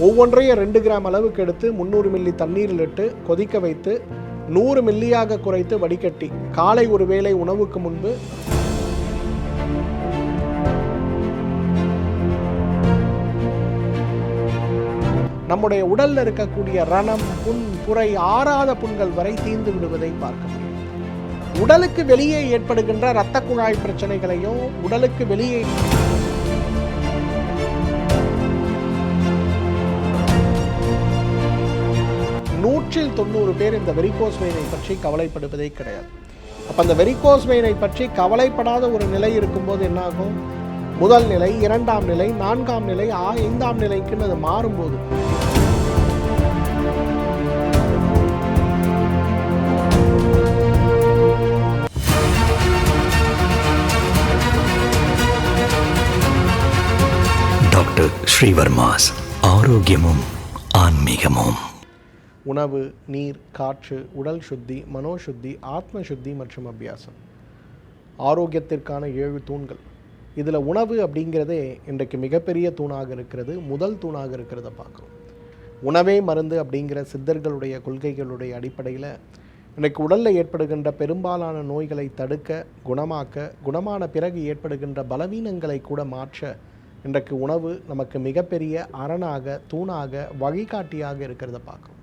ஒவ்வொன்றையும் ரெண்டு கிராம் அளவுக்கு எடுத்து முந்நூறு மில்லி தண்ணீரில் இட்டு கொதிக்க வைத்து நூறு மில்லியாக குறைத்து வடிகட்டி காலை ஒரு வேளை உணவுக்கு முன்பு நம்முடைய உடல்ல இருக்கக்கூடிய ரணம் புண் புரை ஆறாத புண்கள் வரை தீர்ந்து விடுவதை பார்க்க முடியும். உடலுக்கு வெளியே ஏற்படுகின்ற இரத்த குழாய் பிரச்சனைகளையும் உடலுக்கு வெளியே நூற்றில் தொண்ணூறு பேர் இந்த வெரிகோஸ் வெயினை பற்றி கவலைப்படுவதே கிடையாது. அப்போ அந்த வெரிகோஸ் வெயினை பற்றி கவலைப்படாத ஒரு நிலை இருக்கும்போது என்னாகும்? முதல் நிலை இரண்டாம் நிலை நான்காம் நிலை ஆ ஐந்தாம் நிலைக்குன்னு அது மாறும்போது. டாக்டர் ஸ்ரீவர்மாஸ் ஆரோக்கியமும் ஆன்மீகமும். உணவு நீர் காற்று உடல் சுத்தி மனோசுத்தி ஆத்ம சுத்தி மற்றும் அபியாசம். ஆரோக்கியத்திற்கான ஏழு தூண்கள். இதில் உணவு அப்படிங்கிறதே இன்றைக்கு மிகப்பெரிய தூணாக இருக்கிறது முதல் தூணாக இருக்கிறத பார்க்குறோம். உணவே மருந்து அப்படிங்கிற சித்தர்களுடைய கொள்கைகளுடைய அடிப்படையில் இன்றைக்கு உடலில் ஏற்படுகின்ற பெரும்பாலான நோய்களை தடுக்க குணமாக்க குணமான பிறகு ஏற்படுகின்ற பலவீனங்களை கூட மாற்ற இன்றைக்கு உணவு நமக்கு மிகப்பெரிய அரணாக தூணாக வழிகாட்டியாக இருக்கிறத பார்க்குறோம்.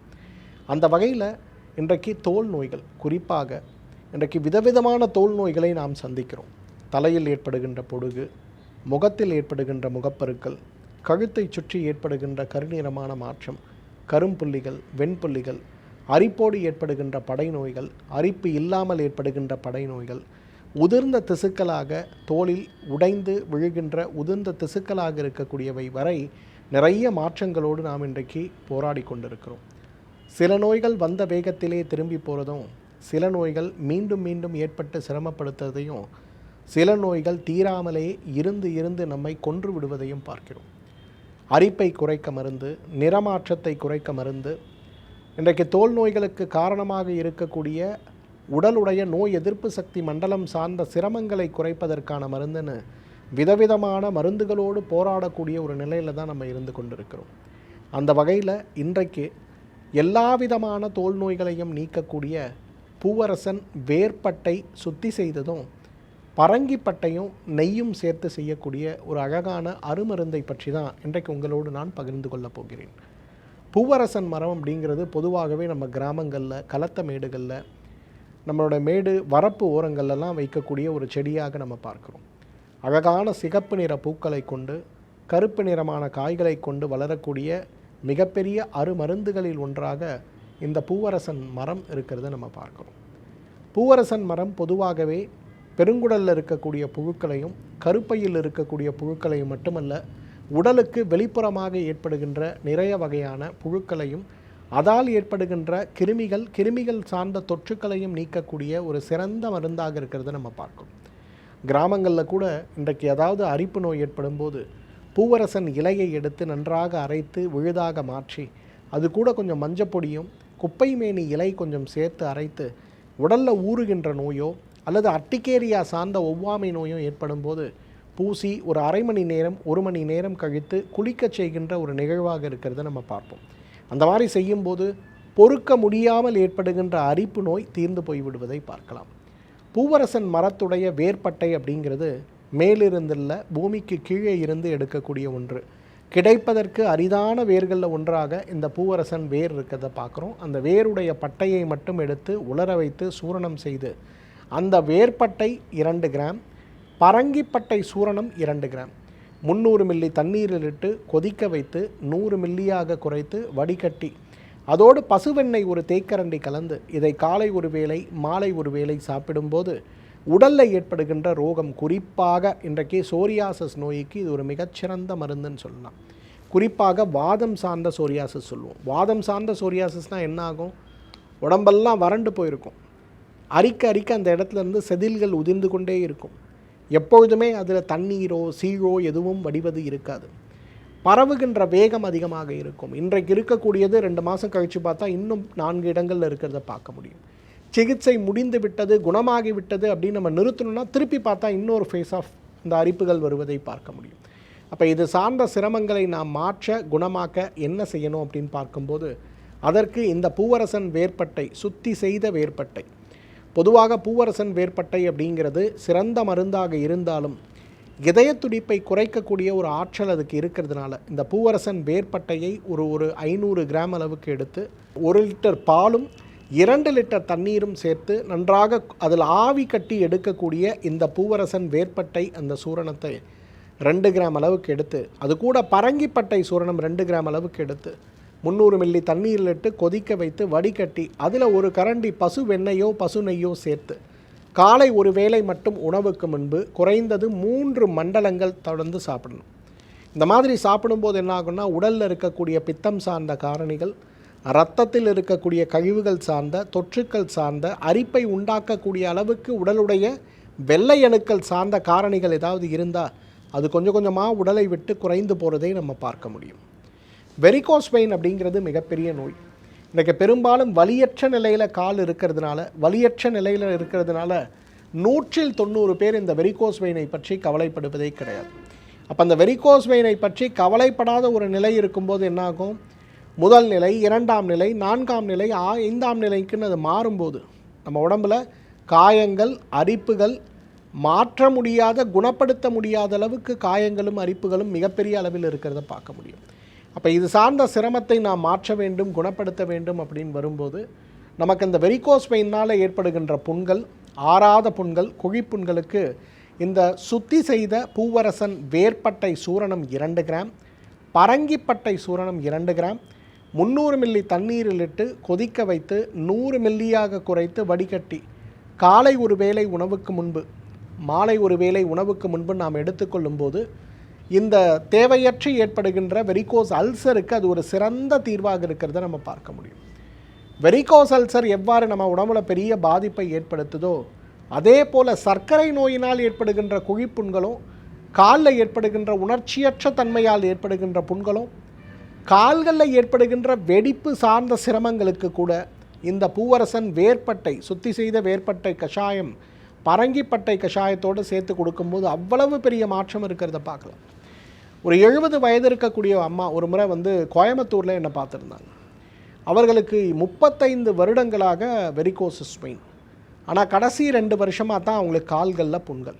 அந்த வகையில் இன்றைக்கு தோல் நோய்கள் குறிப்பாக இன்றைக்கு விதவிதமான தோல் நோய்களை நாம் சந்திக்கிறோம். தலையில் ஏற்படுகின்ற பொடுகு முகத்தில் ஏற்படுகின்ற முகப்பருக்கள் கழுத்தை சுற்றி ஏற்படுகின்ற கருநிறமான மாற்றம் கரும்புள்ளிகள் வெண்புள்ளிகள் அரிப்போடு ஏற்படுகின்ற படை நோய்கள் அரிப்பு இல்லாமல் ஏற்படுகின்ற படை நோய்கள் உதிர்ந்த திசுக்களாக தோலில் உடைந்து விழுகின்ற உதிர்ந்த திசுக்களாக இருக்கக்கூடியவை வரை நிறைய மாற்றங்களோடு நாம் இன்றைக்கு போராடி கொண்டிருக்கிறோம். சில நோய்கள் வந்த வேகத்திலே திரும்பி போகிறதும் சில நோய்கள் மீண்டும் மீண்டும் ஏற்பட்டு சிரமப்படுத்துவதையும் சில நோய்கள் தீராமலே இருந்து இருந்து நம்மை கொன்று விடுவதையும் பார்க்கிறோம். அரிப்பை குறைக்க மருந்து நிறமாற்றத்தை குறைக்க மருந்து இன்றைக்கு தோல் நோய்களுக்கு காரணமாக இருக்கக்கூடிய உடலுடைய நோய் எதிர்ப்பு சக்தி மண்டலம் சார்ந்த சிரமங்களை குறைப்பதற்கான மருந்துன்னு விதவிதமான மருந்துகளோடு போராடக்கூடிய ஒரு நிலையில் தான் நம்ம இருந்து கொண்டிருக்கிறோம். அந்த வகையில் இன்றைக்கு எல்லா விதமான தோல் நோய்களையும் நீக்கக்கூடிய பூவரசன் வேர்பட்டை சுத்தி செய்ததும் பரங்கிப்பட்டையும் நெய்யும் சேர்த்து செய்யக்கூடிய ஒரு அழகான அருமருந்தை பற்றி தான் இன்றைக்கு உங்களோடு நான் பகிர்ந்து கொள்ளப் போகிறேன். பூவரசன் மரம் அப்படிங்கிறது பொதுவாகவே நம்ம கிராமங்களில் கலத்த மேடுகளில் நம்மளோட மேடு வரப்பு ஓரங்கள்லாம் வைக்கக்கூடிய ஒரு செடியாக நம்ம பார்க்குறோம். அழகான சிகப்பு நிற பூக்களை கொண்டு கருப்பு நிறமான காய்களை கொண்டு வளரக்கூடிய மிகப்பெரிய அருமருந்துகளில் ஒன்றாக இந்த பூவரசன் மரம் இருக்கிறத நம்ம பார்க்குறோம். பூவரசன் மரம் பொதுவாகவே பெருங்குடலில் இருக்கக்கூடிய புழுக்களையும் கருப்பையில் இருக்கக்கூடிய புழுக்களையும் மட்டுமல்ல உடலுக்கு வெளிப்புறமாக ஏற்படுகின்ற நிறைய வகையான புழுக்களையும் அதால் ஏற்படுகின்ற கிருமிகள் கிருமிகள் சார்ந்த தொற்றுக்களையும் நீக்கக்கூடிய ஒரு சிறந்த மருந்தாக இருக்கிறத நம்ம பார்க்கும் கிராமங்களில் கூட இன்றைக்கு ஏதாவது அரிப்பு நோய் ஏற்படும் போது பூவரசன் இலையை எடுத்து நன்றாக அரைத்து விழுதாக மாற்றி அது கூட கொஞ்சம் மஞ்சப்பொடியும் குப்பை மேனி இலை கொஞ்சம் சேர்த்து அரைத்து உடலில் ஊறுகின்ற நோயோ அல்லது அட்டிக்கேரியா சார்ந்த ஒவ்வாமை நோயோ ஏற்படும் போது பூசி ஒரு அரை மணி நேரம் ஒரு மணி நேரம் கழித்து குளிக்கச் செய்கின்ற ஒரு நிகழ்வாக இருக்கிறத நம்ம பார்ப்போம். அந்த மாதிரி செய்யும்போது பொறுக்க முடியாமல் ஏற்படுகின்ற அரிப்பு நோய் தீர்ந்து போய்விடுவதை பார்க்கலாம். பூவரசன் மரத்துடைய வேர்பட்டை அப்படிங்கிறது மேலிருந்துள்ள பூமிக்கு கீழே இருந்து எடுக்கக்கூடிய ஒன்று. கிடைப்பதற்கு அரிதான வேர்களில் ஒன்றாக இந்த பூவரசன் வேர் இருக்கிறத பார்க்குறோம். அந்த வேருடைய பட்டையை மட்டும் எடுத்து உலர வைத்து சூரணம் செய்து அந்த வேர்பட்டை இரண்டு கிராம் பரங்கிப்பட்டை சூரணம் இரண்டு கிராம். முந்நூறு மில்லி தண்ணீரில் இட்டு கொதிக்க வைத்து நூறு மில்லியாக குறைத்து வடிகட்டி அதோடு பசுவெண்ணெய் ஒரு தேக்கரண்டி கலந்து இதை காலை ஒரு வேளை மாலை ஒரு வேளை சாப்பிடும்போது உடலில் ஏற்படுகின்ற ரோகம் குறிப்பாக இன்றைக்கு சோரியாசஸ் நோய்க்கு இது ஒரு மிகச்சிறந்த மருந்துன்னு சொல்லலாம். குறிப்பாக வாதம் சார்ந்த சோரியாசஸ் சொல்லுவோம். வாதம் சார்ந்த சோரியாசஸ்னால் என்ன ஆகும்? உடம்பெல்லாம் வறண்டு போயிருக்கும். அரிக்க அரிக்க அந்த இடத்துல இருந்து செதில்கள் உதிர்ந்து கொண்டே இருக்கும். எப்பொழுதுமே அதில் தண்ணீரோ சீழோ எதுவும் வடிவது இருக்காது. பரவுகின்ற வேகம் அதிகமாக இருக்கும். இன்றைக்கு இருக்கக்கூடியது ரெண்டு மாதம் கழித்து பார்த்தா இன்னும் நான்கு இடங்களில் இருக்கிறத பார்க்க முடியும். சிகிச்சை முடிந்து விட்டது குணமாகிவிட்டது அப்படின்னு நம்ம நிறுத்தணும்னா திருப்பி பார்த்தா இன்னொரு ஃபேஸ் ஆஃப் இந்த அரிப்புகள் வருவதை பார்க்க முடியும். அப்போ இது சார்ந்த சிரமங்களை நாம் மாற்ற குணமாக்க என்ன செய்யணும் அப்படின்னு பார்க்கும்போது அதற்கு இந்த பூவரசன் வேர்பட்டை சுத்தி செய்த வேர்பட்டை. பொதுவாக பூவரசன் வேர்பட்டை அப்படிங்கிறது சிறந்த மருந்தாக இருந்தாலும் இதய துடிப்பை குறைக்கக்கூடிய ஒரு ஆற்றல் அதுக்கு இருக்கிறதுனால இந்த பூவரசன் வேர்பட்டையை ஒரு ஒரு ஐநூறு கிராம் அளவுக்கு எடுத்து ஒரு லிட்டர் பாலும் இரண்டு லிட்டர் தண்ணீரும் சேர்த்து நன்றாக அதில் ஆவி கட்டி எடுக்கக்கூடிய இந்த பூவரசன் வேர்பட்டை அந்த சூரணத்தை ரெண்டு கிராம் அளவுக்கு எடுத்து அது கூட பரங்கிப்பட்டை சூரணம் ரெண்டு கிராம் அளவுக்கு எடுத்து முந்நூறு மில்லி தண்ணீரில் இட்டு கொதிக்க வைத்து வடிகட்டி அதில் ஒரு கரண்டி பசு வெண்ணெயோ பசு நெய்யோ சேர்த்து காலை ஒரு வேளை மட்டும் உணவுக்கு முன்பு குறைந்தது மூன்று மண்டலங்கள் தொடர்ந்து சாப்பிடணும். இந்த மாதிரி சாப்பிடும்போது என்ன ஆகும்னா உடலில் இருக்கக்கூடிய பித்தம் சார்ந்த காரணிகள் இரத்தத்தில் இருக்கக்கூடிய கழிவுகள் சார்ந்த தொற்றுக்கள் சார்ந்த அரிப்பை உண்டாக்கக்கூடிய அளவுக்கு உடலுடைய வெள்ளை அணுக்கள் சார்ந்த காரணிகள் ஏதாவது இருந்தால் அது கொஞ்சம் கொஞ்சமாக உடலை விட்டு குறைந்து போகிறதை நம்ம பார்க்க முடியும். வெரிகோஸ் வெயின் அப்படிங்கிறது மிகப்பெரிய நோய். இன்றைக்கு பெரும்பாலும் வலியற்ற நிலையில் கால் இருக்கிறதுனால வலியற்ற நிலையில் இருக்கிறதுனால நூற்றில் தொண்ணூறு பேர் இந்த வெரிகோஸ் வெயினை பற்றி கவலைப்படுவதே கிடையாது. அப்போ அந்த வெரிகோஸ் வெயினை பற்றி கவலைப்படாத ஒரு நிலை இருக்கும்போது என்னாகும்? முதல் நிலை இரண்டாம் நிலை நான்காம் நிலை ஆ ஐந்தாம் நிலைக்குன்னு அது மாறும்போது நம்ம உடம்புல காயங்கள் அரிப்புகள் மாற்ற முடியாத குணப்படுத்த முடியாத அளவுக்கு காயங்களும் அரிப்புகளும் மிகப்பெரிய அளவில் இருக்கிறத பார்க்க முடியும். அப்போ இது சார்ந்த சிரமத்தை நாம் மாற்ற வேண்டும் குணப்படுத்த வேண்டும் அப்படின்னு வரும்போது நமக்கு இந்த வெரிகோஸ் வெயினால் ஏற்படுகின்ற புண்கள் ஆறாத புண்கள் குழிப்புண்களுக்கு இந்த சுத்தி செய்த பூவரசன் வேர்பட்டை சூரணம் இரண்டு கிராம் பரங்கிப்பட்டை சூரணம் இரண்டு கிராம் முந்நூறு மில்லி தண்ணீரில் இட்டு கொதிக்க வைத்து நூறு மில்லியாக குறைத்து வடிகட்டி காலை ஒரு வேளை உணவுக்கு முன்பு மாலை ஒரு வேளை உணவுக்கு முன்பு நாம் எடுத்துக்கொள்ளும்போது இந்த தேவையற்று ஏற்படுகின்ற வெரிகோஸ் அல்சருக்கு அது ஒரு சிறந்த தீர்வாக இருக்கிறத நம்ம பார்க்க முடியும். வெரிகோஸ் அல்சர் எவ்வாறு நம்ம உடம்புல பெரிய பாதிப்பை ஏற்படுத்துதோ அதே போல் சர்க்கரை நோயினால் ஏற்படுகின்ற குழிப்புண்களும் காலில் ஏற்படுகின்ற உணர்ச்சியற்ற தன்மையால் ஏற்படுகின்ற புண்களும் கால்களில் ஏற்படுகின்ற வெடிப்பு சார்ந்த சிரமங்களுக்கு கூட இந்த பூவரசன் வேர்பட்டை சுத்தி செய்த வேர்பட்டை கஷாயம் பரங்கிப்பட்டை கஷாயத்தோடு சேர்த்து கொடுக்கும்போது அவ்வளவு பெரிய மாற்றம் இருக்கிறத பார்க்கலாம். ஒரு எழுபது வயது இருக்கக்கூடிய அம்மா ஒரு முறை வந்து கோயம்புத்தூரில் என்னை பார்த்துருந்தாங்க. அவர்களுக்கு முப்பத்தைந்து வருடங்களாக வெரிகோசிஸ் பெயின் ஆனால் கடைசி ரெண்டு வருஷமாக தான் அவங்களுக்கு கால்களில் புண்கள்.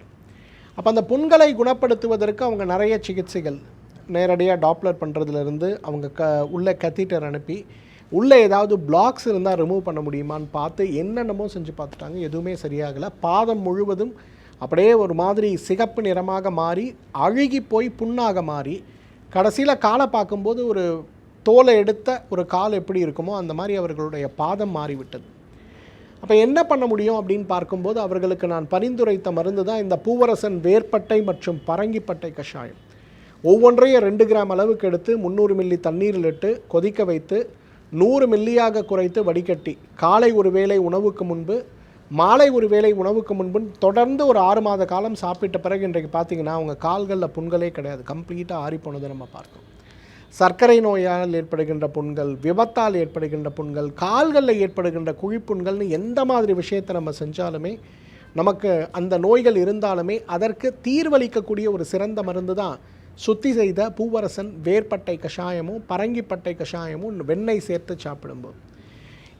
அப்போ அந்த புண்களை குணப்படுத்துவதற்கு அவங்க நிறைய சிகிச்சைகள் நேரடியாக டாப்லர் பண்ணுறதுலேருந்து அவங்க க உள்ளே கத்தீட்டர் அனுப்பி உள்ளே ஏதாவது பிளாக்ஸ் இருந்தால் ரிமூவ் பண்ண முடியுமான்னு பார்த்து என்னென்னமோ செஞ்சு பார்த்துட்டாங்க. எதுவுமே சரியாகலை. பாதம் முழுவதும் அப்படியே ஒரு மாதிரி சிகப்பு நிறமாக மாறி அழுகி போய் புண்ணாக மாறி கடைசியில் காலை பார்க்கும்போது ஒரு தோலை எடுத்த ஒரு கால் எப்படி இருக்குமோ அந்த மாதிரி அவர்களுடைய பாதம் மாறிவிட்டது. அப்போ என்ன பண்ண முடியும் அப்படின்னு பார்க்கும்போது அவர்களுக்கு நான் பரிந்துரைத்த மருந்து தான் இந்த பூவரசன் வேர்ப்பட்டை மற்றும் பரங்கிப்பட்டை கஷாயம். ஒவ்வொன்றையும் ரெண்டு கிராம் அளவுக்கு எடுத்து முந்நூறு மில்லி தண்ணீரில் இட்டு கொதிக்க வைத்து நூறு மில்லியாக குறைத்து வடிகட்டி காலை ஒரு வேளை உணவுக்கு முன்பு மாலை ஒரு வேளை உணவுக்கு முன்பு தொடர்ந்து ஒரு ஆறு மாத காலம் சாப்பிட்ட பிறகு இன்றைக்கு பார்த்தீங்கன்னா அவங்க கால்களில் புண்களே கிடையாது. கம்ப்ளீட்டாக ஆறிப்போனதை நம்ம பார்க்கணும் சர்க்கரை நோயால் ஏற்படுகின்ற புண்கள் விபத்தால் ஏற்படுகின்ற புண்கள் கால்களில் ஏற்படுகின்ற குழிப்புண்கள்னு எந்த மாதிரி விஷயத்தை நம்ம செஞ்சாலுமே நமக்கு அந்த நோய்கள் இருந்தாலுமே அதற்கு தீர்வளிக்கக்கூடிய ஒரு சிறந்த மருந்து தான் சுத்தி செய்த பூவரசன் வேர்பட்டை கஷாயமும் பரங்கிப்பட்டை கஷாயமும் வெண்ணெய் சேர்த்து சாப்பிடும்போது.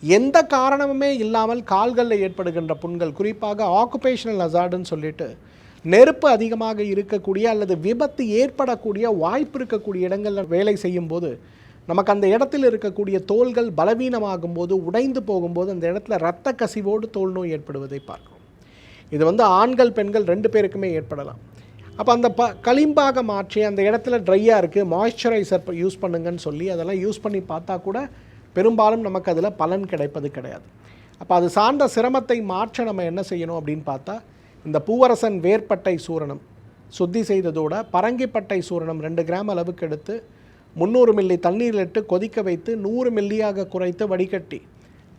எந்த காரணமுமே இல்லாமல் கால்களில் ஏற்படுகின்ற புண்கள் குறிப்பாக ஆக்குபேஷனல் அசார்டுன்னு சொல்லிட்டு நெருப்பு அதிகமாக இருக்கக்கூடிய அல்லது விபத்து ஏற்படக்கூடிய வாய்ப்பு இருக்கக்கூடிய இடங்களில் வேலை செய்யும்போது நமக்கு அந்த இடத்தில் இருக்கக்கூடிய தோள்கள் பலவீனமாகும் போது உடைந்து போகும்போது அந்த இடத்துல இரத்த கசிவோடு தோல் நோய் ஏற்படுவதை பார்க்கிறோம். இது வந்து ஆண்கள் பெண்கள் ரெண்டு பேருக்குமே ஏற்படலாம். அப்போ அந்த ப களிம்பாக மாற்றி அந்த இடத்துல ட்ரையாக இருக்குது மாய்ஸ்சரைசர் யூஸ் பண்ணுங்கன்னு சொல்லி அதெல்லாம் யூஸ் பண்ணி பார்த்தா கூட பெரும்பாலும் நமக்கு அதில் பலன் கிடைப்பது கிடையாது. அப்போ அது சார்ந்த சிரமத்தை மாற்ற நம்ம என்ன செய்யணும் அப்படின்னு பார்த்தா இந்த பூவரசன் வேர்பட்டை சூரணம் சுத்தி செய்ததோட பரங்கிப்பட்டை சூரணம் ரெண்டு கிராம் அளவுக்கு எடுத்து முந்நூறு மில்லி தண்ணீரில் இட்டு கொதிக்க வைத்து நூறு மில்லியாக குறைத்து வடிகட்டி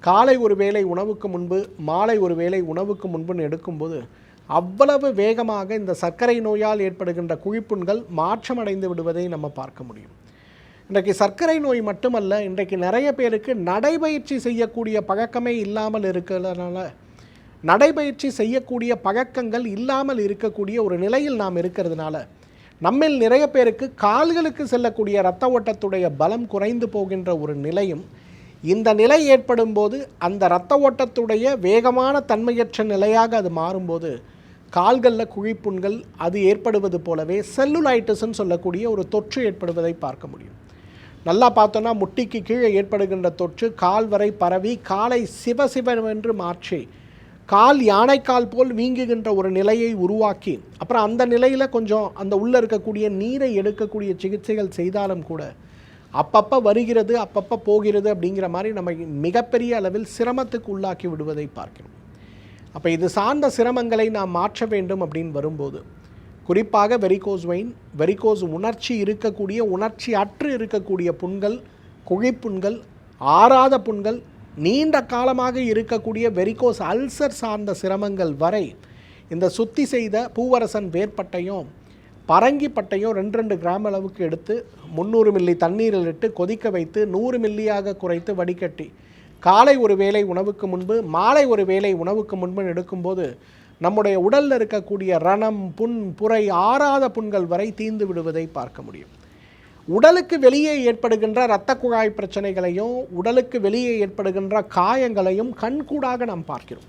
காலை ஒரு வேளை உணவுக்கு முன்பு மாலை ஒரு வேளை உணவுக்கு முன்புன்னு எடுக்கும்போது அவ்வளவு வேகமாக இந்த சர்க்கரை நோயால் ஏற்படுகின்ற குழிப்புண்கள் மாற்றமடைந்து விடுவதை நம்ம பார்க்க முடியும். இன்றைக்கு சர்க்கரை நோய் மட்டுமல்ல இன்றைக்கு நிறைய பேருக்கு நடைபயிற்சி செய்யக்கூடிய பழக்கமே இல்லாமல் இருக்கிறதுனால நடைபயிற்சி செய்யக்கூடிய பழக்கங்கள் இல்லாமல் இருக்கக்கூடிய ஒரு நிலையில் நாம் இருக்கிறதுனால நம்மில் நிறைய பேருக்கு கால்களுக்கு செல்லக்கூடிய இரத்த ஓட்டத்துடைய பலம் குறைந்து போகின்ற ஒரு நிலையும் இந்த நிலை ஏற்படும் போது அந்த இரத்த ஓட்டத்துடைய வேகமான தன்மையற்ற நிலையாக அது மாறும்போது கால்களில் குழிப்புண்கள் அது ஏற்படுவது போலவே செல்லுலைட்டிஸ்ன்னு சொல்லக்கூடிய ஒரு தொற்று ஏற்படுவதை பார்க்க முடியும். நல்லா பார்த்தோன்னா முட்டிக்கு கீழே ஏற்படுகின்ற தொற்று கால் வரை பரவி காலை சிவசிவென்று மாற்றி கால் யானைக்கால் போல் வீங்குகின்ற ஒரு நிலையை உருவாக்கி அப்புறம் அந்த நிலையில் கொஞ்சம் அந்த உள்ளே இருக்கக்கூடிய நீரை எடுக்கக்கூடிய சிகிச்சைகள் செய்தாலும் கூட அப்பப்போ வருகிறது அப்பப்போ போகிறது அப்படிங்கிற மாதிரி நம்ம மிகப்பெரிய அளவில் சிரமத்துக்கு உள்ளாக்கி விடுவதை பார்க்கிறோம். அப்போ இது சார்ந்த சிரமங்களை நாம் மாற்ற வேண்டும் அப்படின்னு வரும்போது குறிப்பாக வெரிகோஸ் வெயின் வெரிகோஸ் உணர்ச்சி இருக்கக்கூடிய உணர்ச்சி அற்று இருக்கக்கூடிய புண்கள் குழிப்புண்கள் ஆறாத புண்கள் நீண்ட காலமாக இருக்கக்கூடிய வெரிகோஸ் அல்சர் சார்ந்த சிரமங்கள் வரை இந்த சுத்தி செய்த பூவரசன் வேர்பட்டையும் பரங்கிப்பட்டையும் ரெண்டு ரெண்டு கிராம் அளவுக்கு எடுத்து முந்நூறு மில்லி தண்ணீரில் இட்டு கொதிக்க வைத்து நூறு மில்லியாக குறைத்து வடிகட்டி காலை ஒரு வேளை உணவுக்கு முன்பு மாலை ஒரு வேளை உணவுக்கு முன்பு எடுக்கும்போது நம்முடைய உடலில் இருக்கக்கூடிய ரணம் புண் புரை ஆறாத புண்கள் வரை தீர்ந்து விடுவதை பார்க்க முடியும். உடலுக்கு வெளியே ஏற்படுகின்ற இரத்த குழாய் பிரச்சனைகளையும் உடலுக்கு வெளியே ஏற்படுகின்ற காயங்களையும் கண்கூடாக நாம் பார்க்கிறோம்.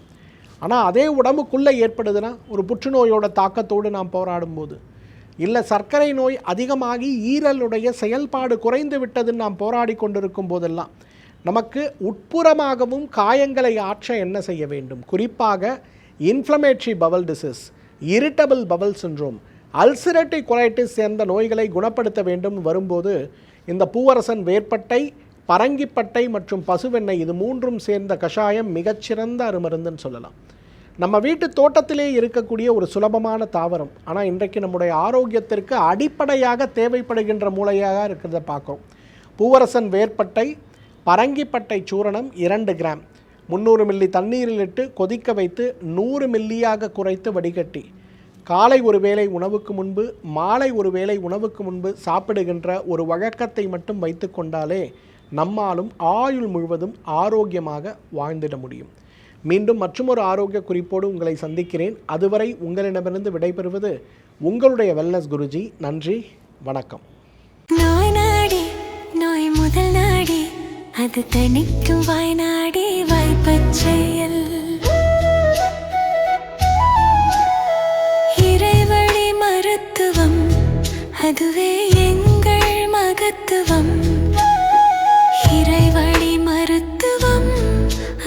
ஆனால் அதே உடம்புக்குள்ளே ஏற்படுதுன்னா ஒரு புற்றுநோயோட தாக்கத்தோடு நாம் போராடும்போது இல்லை சர்க்கரை நோய் அதிகமாகி ஈரலுடைய செயல்பாடு குறைந்து விட்டதுன்னு நாம் போராடி கொண்டிருக்கும் போதெல்லாம் நமக்கு உட்புறமாகவும் காயங்களை ஆற்ற என்ன செய்ய வேண்டும்? குறிப்பாக inflammatory bowel disease irritable bowel syndrome ulcerative colitis சேர்ந்த நோய்களை குணப்படுத்த வேண்டும். வரும்போது இந்த பூவரசன் வேர்ப்பட்டை பரங்கிப்பட்டை மற்றும் பசுவெண்ணெய் இது மூன்றும் சேர்ந்த கஷாயம் மிகச்சிறந்த அருமருந்துன்னு சொல்லலாம். நம்ம வீட்டு தோட்டத்திலே இருக்கக்கூடிய ஒரு சுலபமான தாவரம். ஆனால் இன்றைக்கு நம்முடைய ஆரோக்கியத்திற்கு அடிப்படையாக தேவைப்படுகின்ற மூளையாக இருக்கிறத பார்க்குறோம். பூவரசன் வேர்ப்பட்டை பரங்கிப்பட்டை சூரணம் இரண்டு கிராம். முந்நூறு மில்லி தண்ணீரில் இட்டு கொதிக்க வைத்து நூறு மில்லியாக குறைத்து வடிகட்டி. காலை ஒரு வேளை உணவுக்கு முன்பு மாலை ஒரு வேளை உணவுக்கு முன்பு சாப்பிடுகின்ற ஒரு வழக்கத்தை மட்டும் வைத்து கொண்டாலே நம்மாலும் ஆயுள் முழுவதும் ஆரோக்கியமாக வாழ்ந்திட முடியும். மீண்டும் மற்றொரு ஆரோக்கிய குறிப்போடு உங்களை சந்திக்கிறேன். அதுவரை உங்களிடமிருந்து விடைபெறுவது உங்களுடைய வெல்னஸ் குருஜி. நன்றி வணக்கம். நோய் நாடி நோய் முதல் நாடி. அது தணிக்கும் வாய்நாடி வாய்ப்பச்செயல் இறைவழி மருத்துவம் அதுவே எங்கள் மகத்துவம். இறைவழி மருத்துவம்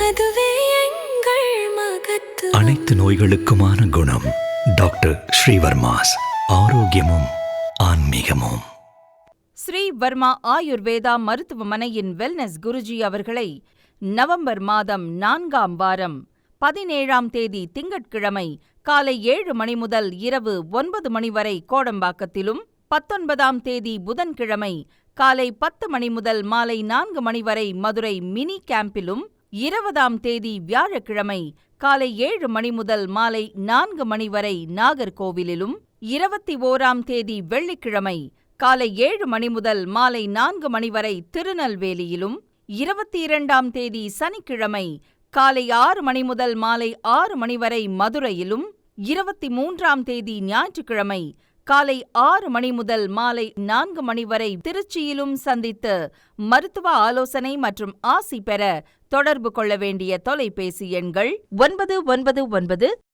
அதுவே எங்கள் மகத்துவம். அனைத்து நோய்களுக்குமான குணம் டாக்டர் ஸ்ரீவர்மாஸ். ஆரோக்கியமும் ஆன்மீகமும். வர்மா ஆயுர்வேதா மருத்துவமனையின் வெல்னஸ் குருஜி அவர்களை நவம்பர் மாதம் நான்காம் வாரம் பதினேழாம் தேதி திங்கட்கிழமை காலை ஏழு மணி முதல் இரவு ஒன்பது மணி வரை கோடம்பாக்கத்திலும் பத்தொன்பதாம் தேதி புதன்கிழமை காலை பத்து மணி முதல் மாலை நான்கு மணி வரை மதுரை மினி கேம்பிலும் இருபதாம் தேதி வியாழக்கிழமை காலை ஏழு மணி முதல் மாலை நான்கு மணி வரை நாகர்கோவிலிலும் இருபத்தி ஓராம் தேதி வெள்ளிக்கிழமை காலை ஏழு மணி முதல் மாலை நான்கு மணி வரை திருநெல்வேலியிலும் இருபத்தி இரண்டாம் தேதி சனிக்கிழமை காலை ஆறு மணி முதல் மாலை ஆறு மணி வரை மதுரையிலும் இருபத்தி மூன்றாம் தேதி ஞாயிற்றுக்கிழமை காலை ஆறு மணி முதல் மாலை நான்கு மணி வரை திருச்சியிலும் சந்தித்து மருத்துவ ஆலோசனை மற்றும் ஆசி பெற தொடர்பு கொள்ள வேண்டிய தொலைபேசி எண்கள் ஒன்பது ஒன்பது ஒன்பது